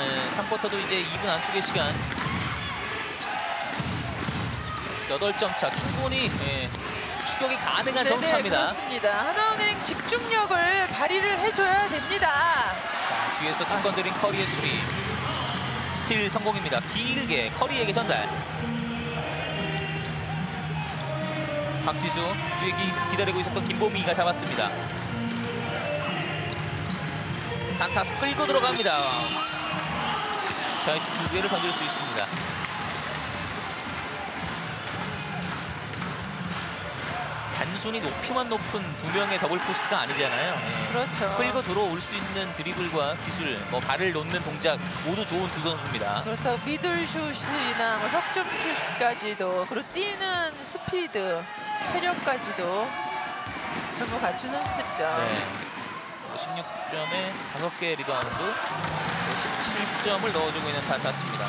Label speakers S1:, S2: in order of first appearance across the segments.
S1: 예, 3쿼터도 이제 2분 안쪽의 시간. 8점 차 충분히 예, 추격이 가능한
S2: 네네,
S1: 점수입니다.
S2: 그렇습니다. 하나은행 집중력을 발휘를 해줘야 됩니다.
S1: 자, 뒤에서 팀 건드린 커리의 수비. 스틸 성공입니다. 길게 커리에게 전달. 박지수 뒤에 기, 기다리고 있었던 김보미가 잡았습니다. 단타 스 끌고 들어갑니다. 자이트 두 개를 던질 수 있습니다. 단순히 높이만 높은 두 명의 더블 포스트가 아니잖아요. 예.
S2: 그렇죠.
S1: 끌고 들어올 수 있는 드리블과 기술, 뭐 발을 놓는 동작 모두 좋은 두 선수입니다.
S2: 그렇다고 미들슛이나 뭐 석점슛까지도 그리고 뛰는 스피드, 체력까지도 전부 갖춘 선수들이죠.
S1: 네. 16점에 5개 리바운드, 17점을 넣어주고 있는 단타스입니다.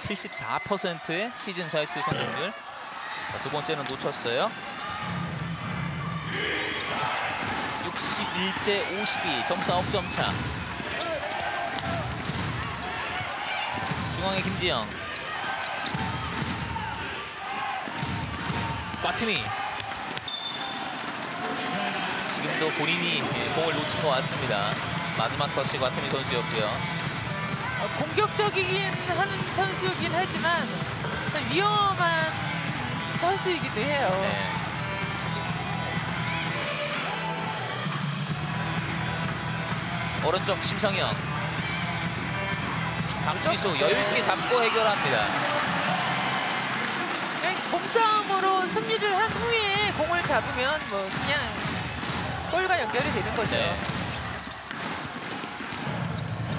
S1: (74%의) 시즌 자유투 성공률 자, 두 번째는 놓쳤어요. 61대 52 점수 9점 차. 중앙의 김지영 꽈트니 지금도 본인이 예, 공을 놓친 것 같습니다. 마지막 터치 꽈트니 선수였고요.
S2: 어, 공격적이긴 하는 선수이긴 하지만 또 위험한 선수이기도 해요.
S1: 네. 오른쪽 심성영 박지수 여유있게 잡고 해결합니다
S2: 몸싸움으로 승리를 한 후에 공을 잡으면 뭐 그냥 골과 연결이 되는 거죠.
S1: 네.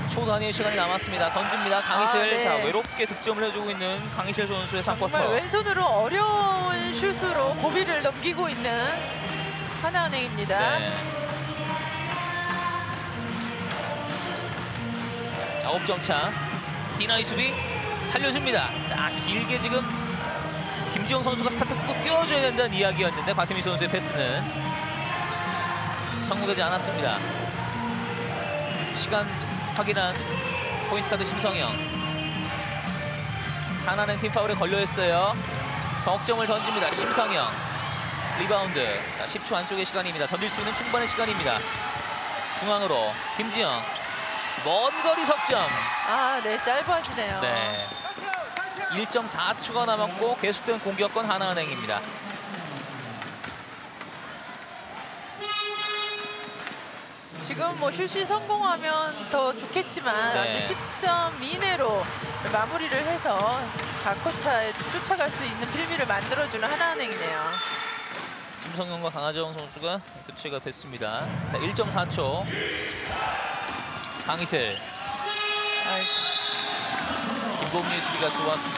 S1: 초단위의 시간이 남았습니다. 던집니다. 강희슬.
S2: 아, 네.
S1: 자, 외롭게 득점을 해주고 있는 강희슬 선수의
S2: 정말
S1: 3쿼터.
S2: 왼손으로 어려운 슛으로 고비를 넘기고 있는 하나은행입니다.
S1: 네. 9점 차. 디나이 수비 살려줍니다. 자, 길게 지금 김지영 선수가 스타트 끄고 뛰어줘야 된다는 이야기였는데 바티미 선수의 패스는 성공되지 않았습니다. 시간 확인한 포인트 카드 심성영. 하나는 팀 파울에 걸려 있어요. 석점을 던집니다. 심성영. 리바운드. 자, 10초 안쪽의 시간입니다. 던질 수 있는 충분한 시간입니다. 중앙으로 김지영. 먼 거리 석점.
S2: 아, 네, 짧아지네요.
S1: 네. 1.4초가 남았고 계속된 공격권 하나은행입니다.
S2: 지금 뭐 슛이 성공하면 더 좋겠지만
S1: 네.
S2: 아주 10점 이내로 마무리를 해서 4쿼터에 쫓아갈 수 있는 필미를 만들어주는 하나은행이네요.
S1: 심성영과 강하정 선수가 교체가 됐습니다. 자, 1.4초. 강희슬.
S2: 아이,
S1: 김범리의 수비가 좋았습니다.